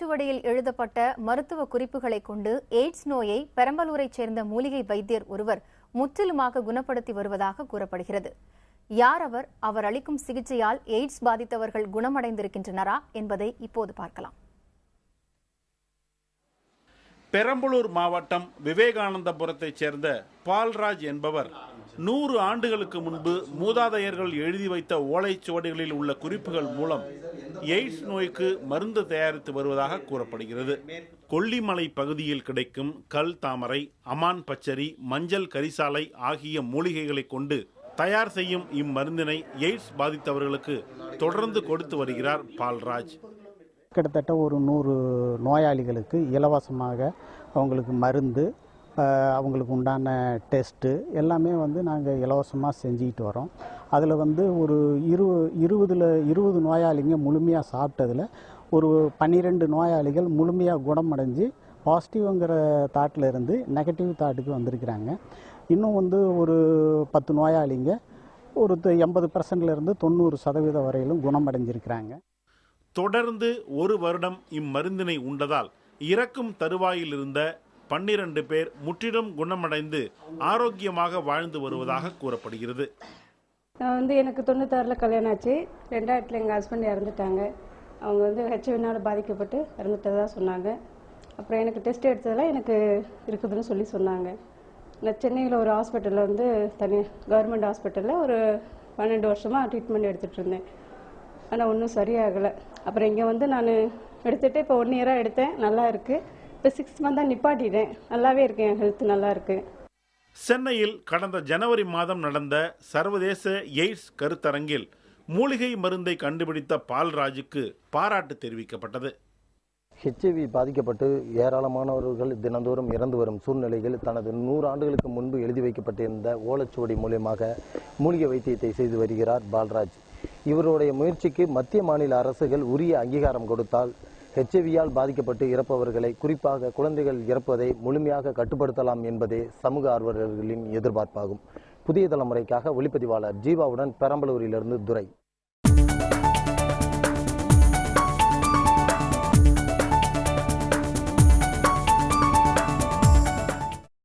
ஓலைச்சுவடியில் எழுதப்பட்ட மருத்துவ குறிப்புகளை கொண்டு எய்ட்ஸ் நோயை பெரம்பலூரைச் சேர்ந்த மூலிகை வைத்தியர் ஒருவர் முற்றிலுமாக குணப்படுத்தி வருவதாக கூறப்படுகிறது. யார் அவர்? அவர் அளிக்கும் சிகிச்சையால் எய்ட்ஸ் பாதித்தவர்கள் குணமடைந்திருக்கின்றனரா என்பதை இப்போது பார்க்கலாம். பெரம்பலூர் மாவட்டம் விவேகானந்தபுரத்தைச் சேர்ந்த பால்ராஜ் என்பவர் நூறு ஆண்டுகளுக்கு முன்பு மூதாதையர்கள் எழுதி வைத்த ஓலைச்சுவடிகளில் உள்ள குறிப்புகள் மூலம் எய்ட்ஸ் நோய்க்கு மருந்து தயாரித்து வருவதாக கூறப்படுகிறது. கொல்லிமலை பகுதியில் கிடைக்கும் கல் தாமரை அமான் பச்சரி மஞ்சள் கரிசாலை ஆகிய மூலிகைகளை கொண்டு தயார் செய்யும் இம்மருந்தினை எய்ட்ஸ் பாதித்தவர்களுக்கு தொடர்ந்து கொடுத்து வருகிறார் பால்ராஜ். கிட்டத்தட்ட ஒரு நூறு நோயாளிகளுக்கு இலவசமாக அவங்களுக்கு மருந்து அவங்களுக்கு உண்டான டெஸ்ட்டு எல்லாமே வந்து நாங்கள் இலவசமாக செஞ்சுக்கிட்டு வரோம். அதில் வந்து ஒரு இரு இருபதில் இருபது நோயாளிங்க முழுமையாக சாப்பிட்டதில் ஒரு பன்னிரெண்டு நோயாளிகள் முழுமையாக குணமடைஞ்சு பாசிட்டிவ்ங்கிற தாட்டில் இருந்து நெகட்டிவ் தாட்டுக்கு வந்திருக்கிறாங்க. இன்னும் வந்து ஒரு பத்து நோயாளிங்க ஒரு எண்பது பர்சன்ட்லேருந்து தொண்ணூறு சதவீதம் வரையிலும் குணமடைஞ்சிருக்கிறாங்க. தொடர்ந்து ஒரு வருடம் இம்மருந்தினை உண்டதால் இறக்கும் தருவாயில் இருந்த பன்னிரண்டு பேர் முற்றிலும் குணமடைந்து ஆரோக்கியமாக வாழ்ந்து வருவதாக கூறப்படுகிறது. நான் வந்து எனக்கு தொண்ணூத்தாறில் கல்யாணம் ஆச்சு. ரெண்டாயிரத்தில் எங்கள் ஹஸ்பண்ட் இறந்துட்டாங்க. அவங்க வந்து ஹெச்ஐவினால் பாதிக்கப்பட்டு இறந்துட்டதாக சொன்னாங்க. அப்புறம் எனக்கு டெஸ்ட் எடுத்ததெல்லாம் எனக்கு இருக்குதுன்னு சொல்லி சொன்னாங்க. நான் சென்னையில் ஒரு ஹாஸ்பிட்டலில் வந்து தனி கவர்மெண்ட் ஹாஸ்பிட்டலில் ஒரு பன்னெண்டு வருஷமாக ட்ரீட்மெண்ட் எடுத்துகிட்டு இருந்தேன். ஆனால் ஒன்றும் சரியாகலை. அப்புறம் இங்கே வந்து நான் எடுத்துகிட்டு இப்போ ஒன் இயராக எடுத்தேன். நல்லா இருக்குது இப்போ சிக்ஸ் மந்தாக நிப்பாட்டிட்டேன். நல்லாவே இருக்கேன் என் ஹெல்த் நல்லா இருக்குது சென்னையில் கடந்த ஜனவரி மாதம் நடந்த சர்வதேச எய்ட்ஸ் கருத்தரங்கில் மூலிகை மருந்தை கண்டுபிடித்த பால்ராஜுக்கு பாராட்டு தெரிவிக்கப்பட்டது. ஹெச்ஐவி பாதிக்கப்பட்டு ஏராளமானவர்கள் தினந்தோறும் இறந்து வரும் சூழ்நிலையில் தனது நூறு ஆண்டுகளுக்கு முன்பு எழுதி வைக்கப்பட்டிருந்த ஓலைச்சுவடி மூலியமாக மூலிகை வைத்தியத்தை செய்து வருகிறார் பால்ராஜ். இவருடைய முயற்சிக்கு மத்திய மாநில அரசுகள் உரிய அங்கீகாரம் கொடுத்தால் ஹெச்ஐவியால் பாதிக்கப்பட்டு இறப்பவர்களை குறிப்பாக குழந்தைகள் இறப்பதை முழுமையாக கட்டுப்படுத்தலாம் என்பதே சமூக ஆர்வலர்களின் எதிர்பார்ப்பாகும். புதிய தலைமுறைக்காக ஒளிப்பதிவாளர் ஜீவாவுடன் பெரம்பலூரிலிருந்து துரை.